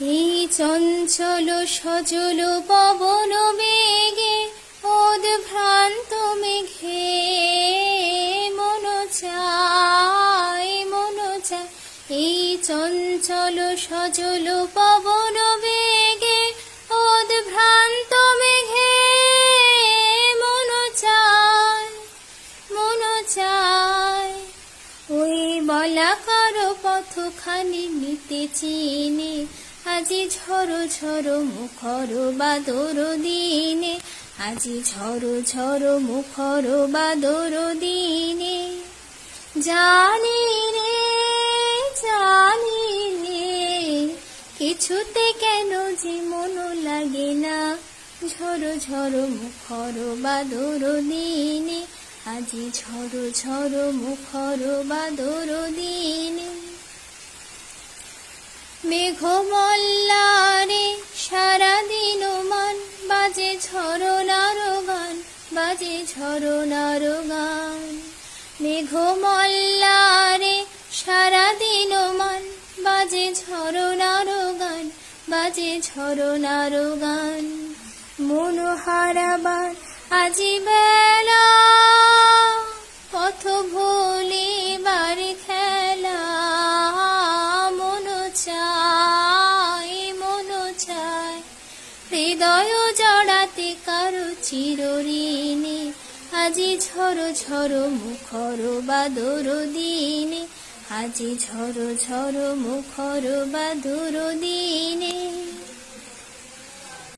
এই চঞ্চল সজল পবন বেগে, উদ্ভ্রান্ত মেঘে মন চায় মন চায়। এই চঞ্চল সজল পবন ওই বলাকার পথখানি নিতে চিনে। আজি ঝড়ো ঝড়ো মুখর বাদর দিনে। আজি ঝড়ো ঝড়ো মুখর বাদর দিনে। জানি রে জানি রে, কিছুতে কেন যে মন লাগে না। ঝড়ো ঝড়ো মুখর বাদর দিনে। আজি ঝড়ো ঝড়ো মুখর বাদর দিনে। মেঘমল্লারে সারাদিন মান, বাজে ঝরনার গান, বাজে ঝরনার গান। মেঘমল্লারে সারাদিন মান, বাজে ঝরনার গান, বাজে ঝরনার গান। মন হারাবার আজি হৃদয় জড়াতে কারও চিরঋণে, আজি ঝরো ঝরো মুখর বাদর দিনে, আজি ঝরো ঝরো মুখর বাদর দিনে।